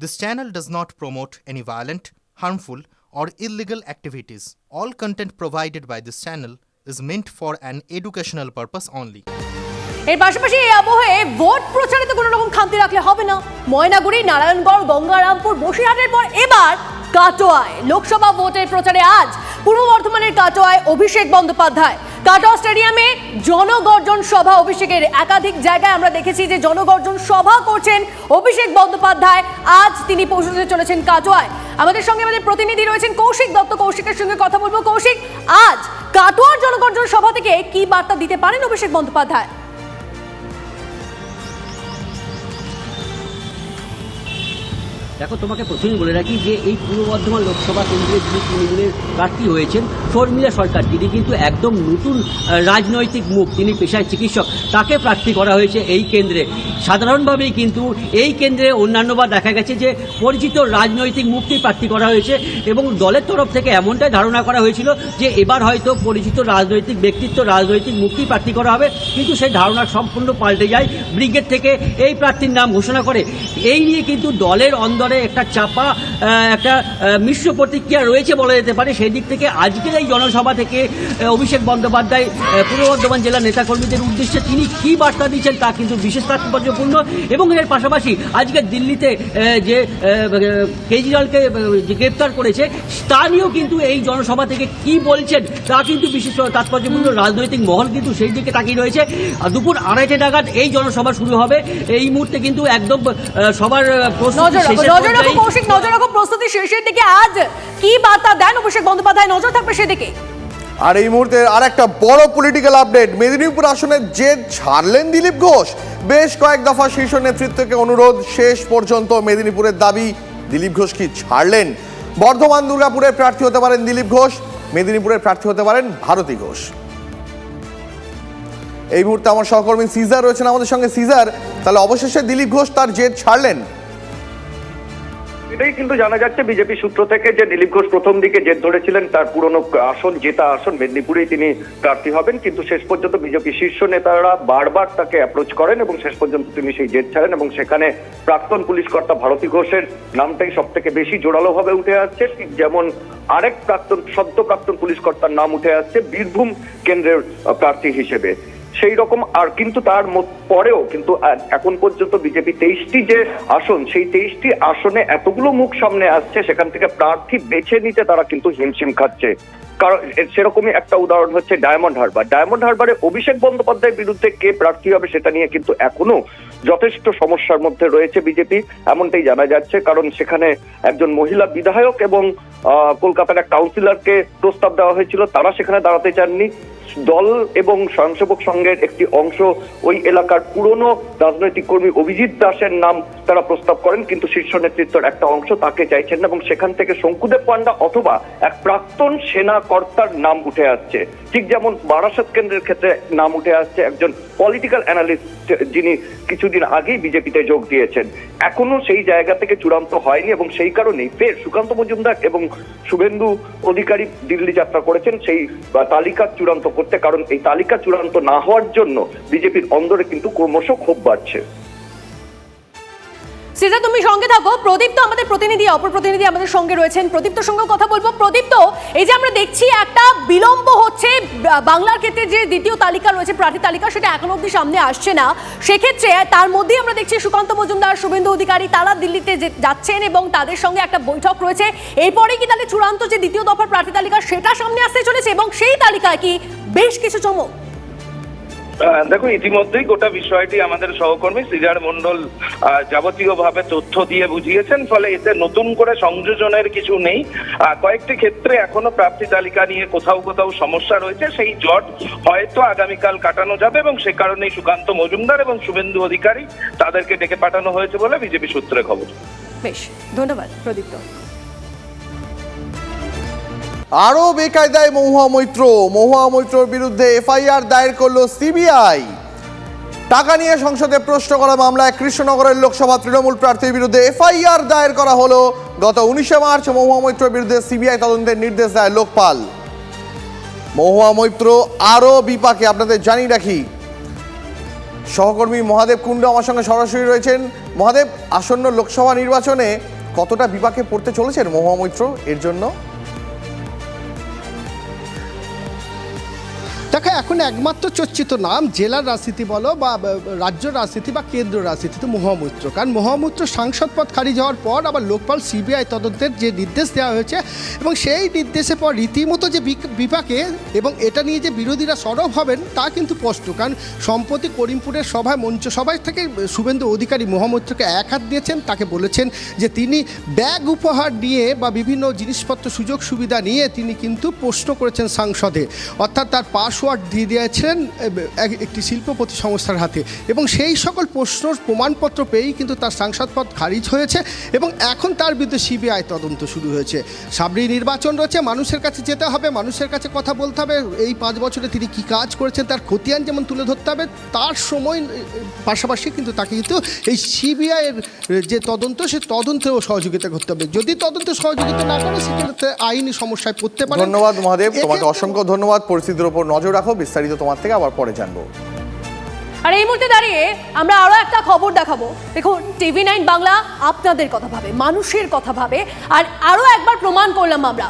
This channel does not promote any violent, harmful, or illegal activities. All content provided by this channel is meant for an educational purpose only. এর পাশাপাশি এই আবহে vote প্রচারে তো কোনো রকম খামতি রাখলে হবে না ময়নাগুড়ি নারায়ণগড় গঙ্গারামপুর বসিরহাটের পর এবার কাটোয়ায় লোকসভা ভোটের প্রচারে আজ পূর্ব বর্ধমানের কাটোয়ায় অভিষেক বন্দ্যোপাধ্যায় কাটোয়া স্টেডিয়ামে জনগর্জন সভা অভিষেকের একাধিক জায়গায় আমরা দেখেছি যে জনগর্জন সভা করছেন অভিষেক বন্দ্যোপাধ্যায়। আজ তিনি পৌঁছতে চলেছেন কাটোয়ায়। আমাদের সঙ্গে আমাদের প্রতিনিধি রয়েছেন কৌশিক দত্ত। কৌশিকের সঙ্গে কথা বলব। কৌশিক, আজ কাটোয়ার জনগর্জন সভা থেকে কি বার্তা দিতে পারেন অভিষেক বন্দ্যোপাধ্যায়? দেখো, তোমাকে প্রথমেই বলে রাখি যে এই পূর্ব বর্ধমান লোকসভা কেন্দ্রের যিনি তৃণমূলের প্রার্থী হয়েছেন, শর্মিলা সরকার, তিনি কিন্তু একদম নতুন রাজনৈতিক মুখ, তিনি পেশায় চিকিৎসক, তাকে প্রার্থী করা হয়েছে এই কেন্দ্রে। সাধারণভাবেই কিন্তু এই কেন্দ্রে অন্যান্যবার দেখা গেছে যে পরিচিত রাজনৈতিক মুখটি প্রার্থী করা হয়েছে এবং দলের তরফ থেকে এমনটাই ধারণা করা হয়েছিল যে এবার হয়তো পরিচিত রাজনৈতিক ব্যক্তিত্ব, রাজনৈতিক মুখটি প্রার্থী করা হবে। কিন্তু সেই ধারণা সম্পূর্ণ পাল্টে যায়। ব্রিগেড থেকে এই প্রার্থীর নাম ঘোষণা করে। এই নিয়ে কিন্তু দলের অন্দরে একটা চাপা একটা মিশ্র প্রতিক্রিয়া রয়েছে বলা যেতে পারে। সেই দিক থেকে আজকের এই জনসভা থেকে অভিষেক বন্দ্যোপাধ্যায় পূর্ব বর্ধমান জেলার নেতাকর্মীদের উদ্দেশ্যে তিনি কি বার্তা দিচ্ছেন তা কিন্তু বিশেষ তাৎপর্যপূর্ণ। এবং এর পাশাপাশি আজকে দিল্লিতে যে কেজরিওয়ালকে গ্রেপ্তার করেছে নিয়েও কিন্তু এই জনসভা থেকে কি বলছেন তা কিন্তু বিশেষ তাৎপর্যপূর্ণ। রাজনৈতিক মহল কিন্তু সেই দিকে তাকিয়ে রয়েছে। আর দুপুর আড়াইটে নাগাদ এই জনসভা শুরু হবে। এই মুহূর্তে কিন্তু একদম সবার প্রস্তুতি নজর রাখো। কৌশিক নজর রাখো প্রস্তুতি শেষের দিকে আজ কি বার্তা দেন অভিষেক বন্দ্যোপাধ্যায়? নজর থাকবে সেদিকে। আর এই মুহূর্তে আর একটা বড় পলিটিক্যাল আপডেট মেদিনীপুর আসনের জেদ ছাড়লেন দিলীপ ঘোষ। বেশ কয়েক দফা শীর্ষ নেতৃত্বকে অনুরোধ শেষ পর্যন্ত মেদিনীপুরের দাবি দিলীপ ঘোষ কি ছাড়লেন? বর্ধমান দুর্গাপুরের প্রার্থী হতে পারেন দিলীপ ঘোষ মেদিনীপুরের প্রার্থী হতে পারেন ভারতী ঘোষ। এই মুহূর্তে আমার সহকর্মী সিজার রয়েছেন আমাদের সঙ্গে। সিজার তাহলে অবশেষে দিলীপ ঘোষ তার জেদ ছাড়লেন? এটাই কিন্তু জানা যাচ্ছে বিজেপি সূত্র থেকে যে দিলীপ ঘোষ প্রথম দিকে জেদ ধরেছিলেন তার পুরনো আসন, জেতা আসন মেদিনীপুরেই তিনি প্রার্থী হবেন। কিন্তু শেষ পর্যন্ত বিজেপি শীর্ষ নেতারা বারবার তাকে অ্যাপ্রোচ করেন এবং শেষ পর্যন্ত তিনি সেই জেদ ছাড়েন এবং সেখানে প্রাক্তন পুলিশ কর্তা ভারতী ঘোষের নামটাই সব থেকে বেশি জোরালো ভাবে উঠে আসছে। ঠিক যেমন আরেক প্রাক্তন, সদ্য প্রাক্তন পুলিশ কর্তার নাম উঠে আসছে বীরভূম কেন্দ্রের প্রার্থী হিসেবে। সেই রকম আর কিন্তু তার পরেও কিন্তু এখন পর্যন্ত বিজেপি তেইশটি যে আসন, সেই তেইশটি আসনে এতগুলো মুখ সামনে আসছে, সেখান থেকে প্রার্থী বেছে নিতে তারা কিন্তু হিমশিম খাচ্ছে। কারণ সেরকমই একটা উদাহরণ হচ্ছে ডায়মন্ড হারবার ডায়মন্ড হারবারে অভিষেক বন্দ্যোপাধ্যায়ের বিরুদ্ধে কে প্রার্থী হবে সেটা নিয়ে কিন্তু এখনও যথেষ্ট সমস্যার মধ্যে রয়েছে বিজেপি এমনটাই জানা যাচ্ছে। কারণ সেখানে একজন মহিলা বিধায়ক এবং কলকাতার এক কাউন্সিলরকে প্রস্তাব দেওয়া হয়েছিল, তারা সেখানে দাঁড়াতে চাননি। দল এবং স্বয়ংসেবক সংঘের একটি অংশ ওই এলাকার পুরনো রাজনৈতিক কর্মী অভিজিৎ দাসের নাম তারা প্রস্তাব করেন, কিন্তু শীর্ষ নেতৃত্বের একটা অংশ তাকে চাইছেন না এবং সেখান থেকে শঙ্কুদেব পান্ডা অথবা এক প্রাক্তন সেনা কর্তার নাম উঠে আসছে। ঠিক যেমন বারাসাত কেন্দ্রের ক্ষেত্রে নাম উঠে আসছে একজন পলিটিক্যাল অ্যানালিস্ট যিনি কিছুদিন আগেই বিজেপিতে যোগ দিয়েছেন। এখনও সেই জায়গা থেকে চূড়ান্ত হয়নি এবং সেই কারণেই ফের সুকান্ত মজুমদার এবং শুভেন্দু অধিকারী দিল্লি যাত্রা করেছেন, সেই তালিকা চূড়ান্ত করতে, কারণ এই তালিকা চূড়ান্ত না হওয়ার জন্য বিজেপির অন্দরে কিন্তু ক্রমশ ক্ষোভ বাড়ছে। সিজা, তুমি সঙ্গে থাকো। প্রদীপ্ত আমাদের প্রতিনিধি, অপর প্রতিনিধি আমাদের সঙ্গে রয়েছেন। প্রদীপ্তর সঙ্গে কথা বলব। প্রদীপ্ত এই যে আমরা দেখছি একটা বিলম্ব হচ্ছে বাংলার ক্ষেত্রে যে দ্বিতীয় তালিকা রয়েছে, প্রার্থী তালিকা, সেটা এখনও অব্দি সামনে আসছে না। সেক্ষেত্রে তার মধ্যেই আমরা দেখছি সুকান্ত মজুমদার, শুভেন্দু অধিকারী, তারা দিল্লিতে যাচ্ছেন এবং তাদের সঙ্গে একটা বৈঠক রয়েছে। এরপরেই কি তাহলে চূড়ান্ত যে দ্বিতীয় দফার প্রার্থী তালিকা, সেটা সামনে আসতে চলেছে এবং সেই তালিকায় কি বেশ কিছু চমক। দেখো ইতিমধ্যেই গোটা বিষয়টি আমাদের সহকর্মী সিজার মন্ডল যাবতীয় ভাবে তথ্য দিয়ে বুঝিয়েছেন ফলে এতে নতুন করে সংযোজনের কিছু নেই। কয়েকটি ক্ষেত্রে এখনও প্রাপ্তি তালিকা নিয়ে কোথাও কোথাও সমস্যা রয়েছে। সেই জট হয়তো আগামীকাল কাটানো যাবে এবং সে কারণেই সুকান্ত মজুমদার এবং শুভেন্দু অধিকারী তাদেরকে ডেকে পাঠানো হয়েছে বলে বিজেপি সূত্রে খবর। বেশ ধন্যবাদ প্রদীপ্ত। আরও বেকায়দায় মহুয়া মৈত্র। মহুয়া মৈত্রর বিরুদ্ধে এফআইআর দায়ের করল সিবিআই। টাকা নিয়ে সংসদে প্রশ্ন করা মামলায় কৃষ্ণনগরের লোকসভা তৃণমূল প্রার্থীর বিরুদ্ধে এফআইআর দায়ের করা হলো গত উনিশে মার্চ। মহুয়া মৈত্রর বিরুদ্ধে সিবিআই তদন্তের নির্দেশ দেয় লোকপাল। মহুয়া মৈত্র আরও বিপাকে, আপনাদের জানিয়ে রাখি। সহকর্মী মহাদেব কুণ্ড আমার সঙ্গে সরাসরি রয়েছেন। মহাদেব, আসন্ন লোকসভা নির্বাচনে কতটা বিপাকে পড়তে চলেছেন মহুয়া মৈত্র? এর জন্য এখন একমাত্র চর্চিত নাম জেলার রাজনীতি বলো বা রাজ্য রাজনীতি বা কেন্দ্র রাজনীতিতে মহামৈত্র। কারণ মহামৈত্র সাংসদ পদ খারিজ হওয়ার পর আবার লোকপাল সিবিআই তদন্তের যে নির্দেশ দেওয়া হয়েছে এবং সেই নির্দেশের পর রীতিমতো যে বিপাকে এবং এটা নিয়ে যে বিরোধীরা সরব হবেন, তা কিন্তু স্পষ্ট। কারণ সম্প্রতি করিমপুরের সভায় মঞ্চ সভায় থেকে শুভেন্দু অধিকারী মহামৈত্রকে এক হাত দিয়েছেন, তাকে বলেছেন যে তিনি ব্যাগ উপহার নিয়ে বা বিভিন্ন জিনিসপত্র সুযোগ সুবিধা নিয়ে তিনি কিন্তু প্রশ্ন করেছেন সাংসদে। অর্থাৎ তার পাসওয়ার্ড দিয়ে এক- একটি শিল্পপতি সংস্থার হাতে। এবং সেই সকল প্রশ্নর প্রমাণপত্র পেয়েই কিন্তু তার সাংসদ পদ খারিজ হয়েছে এবং এখন তার বিরুদ্ধে সিবিআই তদন্ত শুরু হয়েছে। সাবরি নির্বাচন রয়েছে মানুষের কাছে যেতে হবে মানুষের কাছে কথা বলতে হবে। এই পাঁচ বছরে তিনি কি কাজ করেছেন তার খতিয়ান যেমন তুলে ধরতে হবে তার সময় পাশাপাশি কিন্তু তাকে কিন্তু এই সিবিআইয়ের যে তদন্ত সে তদন্তেও সহযোগিতা করতে হবে। যদি তদন্তে সহযোগিতা না করে সেক্ষেত্রে আইনি সমস্যায় পড়তে পারে ধন্যবাদ মহাদেব তোমাকে অসংখ্য ধন্যবাদ। পরিস্থিতির উপর নজর রাখো। বিস্তারিত তোমার থেকে আবার পরে জানব। আর এই মুহূর্তে দাঁড়িয়ে আমরা আরও একটা খবর দেখাবো। দেখুন, টিভি নাইন বাংলা আপনাদের কথা ভাবে, মানুষের কথা ভাবে, আর আরও একবার প্রমাণ করলাম আমরা।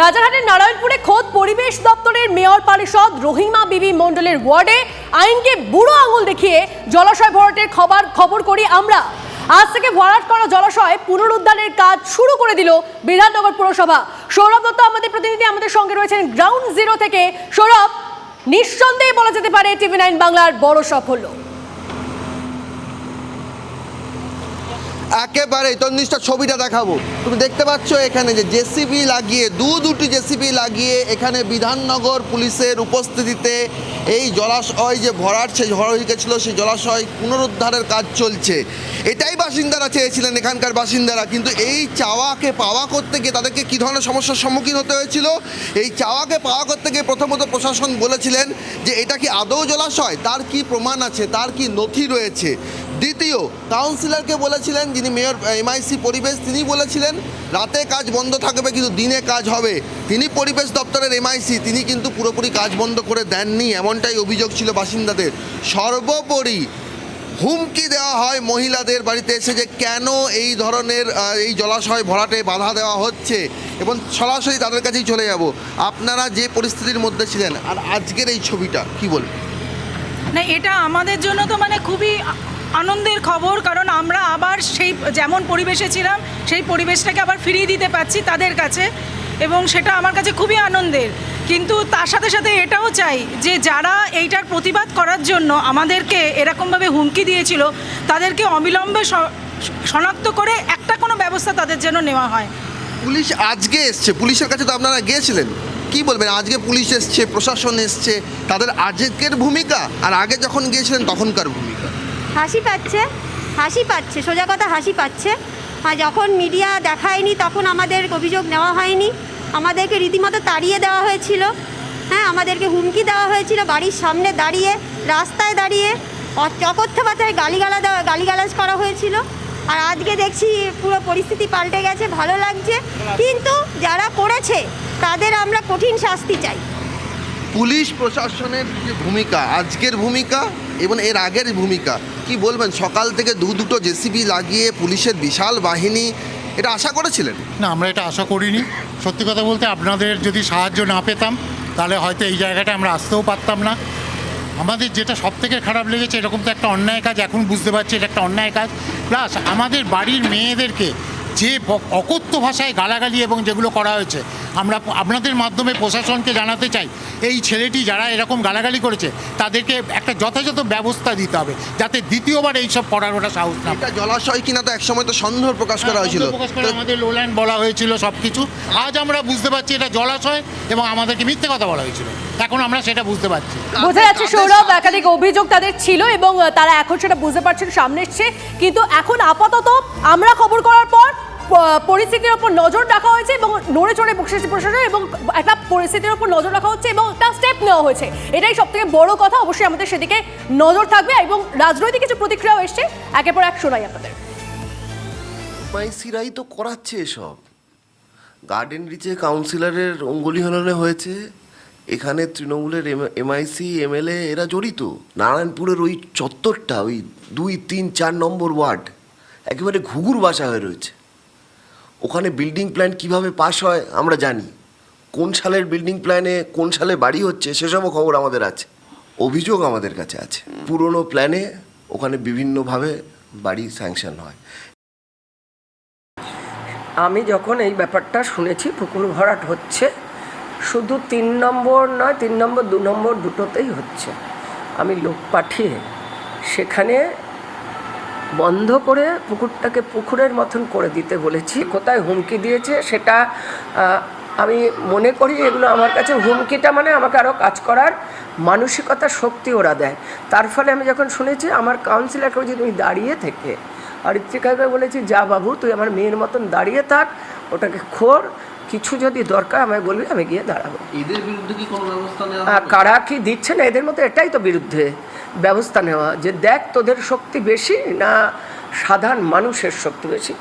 রাজারহাটের নারায়ণপুরে খোদ পরিবেশ দপ্তরের মেয়র পারিষদ রহিমা বিবি মণ্ডলের ওয়ার্ডে আইনকে বুড়ো আঙুল দেখিয়ে জলাশয় ভরাটের খবর খবর করি আমরা। আজ থেকে ভরাট করা জলাশয় পুনরুদ্ধারের কাজ শুরু করে দিল বিধাননগর পুরসভা। সৌরভ দত্ত আমাদের প্রতিনিধি, আমাদের সঙ্গে রয়েছেন গ্রাউন্ড জিরো থেকে সৌরভ। নিঃসন্দেহে বলা যেতে পারে টিভি নাইন বাংলার বড় সাফল্য। একেবারেই তন্নিষ্ঠা ছবিটা দেখাবো। তুমি দেখতে পাচ্ছ এখানে যে জেসিবি লাগিয়ে, দু দুটি জেসিবি লাগিয়ে এখানে বিধাননগর পুলিশের উপস্থিতিতে এই জলাশয় যে ভরাট, সেই হয়ে গেছিল সেই জলাশয় পুনরুদ্ধারের কাজ চলছে। এটাই বাসিন্দারা চেয়েছিলেন এখানকার বাসিন্দারা, কিন্তু এই চাওয়াকে পাওয়া করতে গিয়ে তাদেরকে কী ধরনের সমস্যার সম্মুখীন হতে হয়েছিল? এই চাওয়াকে পাওয়া করতে গিয়ে প্রথমত প্রশাসন বলেছিলেন যে এটা কি আদৌ জলাশয়? তার কি প্রমাণ আছে? তার কি নথি রয়েছে? দ্বিতীয় কাউন্সিলরকে বলেছিলেন, যিনি মেয়র এমআইসি পরিবেশ তিনি বলেছিলেন, রাতে কাজ বন্ধ থাকবে কিন্তু দিনে কাজ হবে। তিনি পরিবেশ দপ্তরের এমআইসি তিনি কিন্তু পুরোপুরি কাজ বন্ধ করে দেননি, এমনটাই অভিযোগ ছিল বাসিন্দাদের। সর্বোপরি হুমকি দেওয়া হয় মহিলাদের বাড়িতে এসে যে কেন এই ধরনের এই জলাশয় ভরাটে বাধা দেওয়া হচ্ছে, এবং সরাসরি তাদের কাছেই চলে যাব। আপনারা যে পরিস্থিতির মধ্যে ছিলেন, আর আজকের এই ছবিটা, কি বলবেন? না, এটা আমাদের জন্য তো মানে খুবই আনন্দের খবর, কারণ আমরা আবার সেই, যেমন পরিবেশে ছিলাম, সেই পরিবেশটাকে আবার ফিরিয়ে দিতে পারছি তাদের কাছে, এবং সেটা আমার কাছে খুবই আনন্দের। কিন্তু তার সাথে সাথে এটাও চাই যে যারা এইটার প্রতিবাদ করার জন্য আমাদেরকে এরকমভাবে হুমকি দিয়েছিল, তাদেরকে অবিলম্বে শনাক্ত করে একটা কোনো ব্যবস্থা তাদের জন্য নেওয়া হয়। পুলিশ আজকে এসছে, পুলিশের কাছে তো আপনারা গিয়েছিলেন। কি বলবেন, আজকে পুলিশ এসছে, প্রশাসন এসছে, তাদের আজকের ভূমিকা? আর আগে যখন গিয়েছিলেন, তখনকার ভূমিকা? হাসি পাচ্ছে হাসি পাচ্ছে, সোজা কথা হাসি পাচ্ছে। আর যখন মিডিয়া দেখায়নি, তখন আমাদের অভিযোগ নেওয়া হয়নি। আমাদেরকে রীতিমতো তাড়িয়ে দেওয়া হয়েছিল। হ্যাঁ আমাদেরকে হুমকি দেওয়া হয়েছিল বাড়ির সামনে দাঁড়িয়ে, রাস্তায় দাঁড়িয়ে। অকথ্য ভাষায় গালিগালা দেওয়া গালিগালাজ করা হয়েছিল। আর আজকে দেখছি পুরো পরিস্থিতি পাল্টে গেছে, ভালো লাগছে। কিন্তু যারা করেছে, তাদের আমরা কঠিন শাস্তি চাই। পুলিশ প্রশাসনের যে ভূমিকা, আজকের ভূমিকা এবং এর আগের ভূমিকা। কি বলবেন? সকাল থেকে দু দুটো জেসিবি লাগিয়ে পুলিশের বিশাল বাহিনী, এটা আশা করেছিলেন? না, আমরা এটা আশা করিনি। সত্যি কথা বলতে আপনাদের যদি সাহায্য না পেতাম, তাহলে হয়তো এই জায়গাটা আমরা আসতেও পারতাম না। আমাদের যেটা সব থেকে খারাপ লেগেছে, এরকম তো একটা অন্যায় কাজ, এখন বুঝতে পারছি এটা একটা অন্যায় কাজ। প্লাস আমাদের বাড়ির মেয়েদেরকে যে অকথ্য ভাষায় গালাগালি এবং যেগুলো করা হয়েছে আমরা আপনাদের মাধ্যমে প্রশাসনকে জানাতে চাই এই ছেলেটি যারা এরকম গালাগালি করেছে তাদেরকে একটা যথাযথ ব্যবস্থা দিতে হবে যাতে দ্বিতীয়বার এইসব করার ওটা সাহস না জলাশয় কিনা তো একসময় তো সন্দেহ প্রকাশ করা হয়েছিল। প্রকাশ করে আমাদের লোল্যান্ড বলা হয়েছিল সব কিছু আজ আমরা বুঝতে পারছি এটা জলাশয় এবং আমাদেরকে মিথ্যে কথা বলা হয়েছিল। এখন আমরা সেটা বুঝতে পারছি। বোঝা যাচ্ছে সৌরভ একাধিক অভিযোগ তাদের ছিল এবং তারা এখন সেটা বুঝতে পারছেন সামনে এসছে। কিন্তু এখন আপাতত আমরা খবর করার পর পরিস্থিতির উপর নজর রাখা হয়েছে এবং নড়ে চড়ে বসেছে প্রশাসন এবং একটা পরিস্থিতির উপর নজর রাখা হচ্ছে এবং একটা স্টেপ নেওয়া হয়েছে। এটাই সব থেকে বড় কথা। অবশ্যই আমাদের সেদিকে নজর থাকবে এবং রাজনৈতিক কিছু প্রতিক্রিয়াও এসছে। একের পর এক শোনাই আপনাদের। মাইসিরাই তো করাচ্ছে এসব। গার্ডেন রিচে কাউন্সিলরের অঙ্গুলি হলনে হয়েছে। এখানে তৃণমূলের এমআইসি, এমএলএ, এরা জড়িত। নারায়ণপুরের ওই চত্বরটা, ওই দুই, তিন, চার নম্বর ওয়ার্ড, একেবারে ঘুঘুর বাসা হয়ে রয়েছে। ওখানে বিল্ডিং প্ল্যান কীভাবে পাস হয়, আমরা জানি। কোন সালের বিল্ডিং প্ল্যানে কোন সালে বাড়ি হচ্ছে, সেসবও খবর আমাদের আছে। অভিযোগ আমাদের কাছে আছে। পুরনো প্ল্যানে ওখানে বিভিন্নভাবে বাড়ি স্যাংশন হয়। আমি যখন এই ব্যাপারটা শুনেছি, পুকুর ভরাট হচ্ছে, শুধু তিন নম্বর নয়, তিন নম্বর, দু নম্বর দুটোতেই হচ্ছে। আমি লোক পাঠিয়ে সেখানে বন্ধ করে পুকুরটাকে পুকুরের মতন করে দিতে বলেছি। কোথায় হুমকি দিয়েছে সেটা আমি মনে করি এগুলো আমার কাছে হুমকিটা মানে আমাকে আরও কাজ করার মানসিকতা শক্তি ওরা দেয়। তার ফলে আমি যখন শুনেছি, আমার কাউন্সিলারকে যদি তুমি দাঁড়িয়ে থেকে আর ঋত্বিকাকে বলেছি যা বাবু তুই আমার মেয়ের মতন দাঁড়িয়ে থাক ওটাকে খোর। কিছু যদি দরকার আমায় বলবি আমি গিয়ে দাঁড়াবো। এদের বিরুদ্ধে কি কোনো ব্যবস্থা নেওয়া আর কারা কি দিচ্ছে না এদের মতো এটাই তো বিরুদ্ধে ব্যবস্থা নেওয়া। যে দেখ তোদের শক্তি বেশি না সাধারণ মানুষের শক্তি বেশি।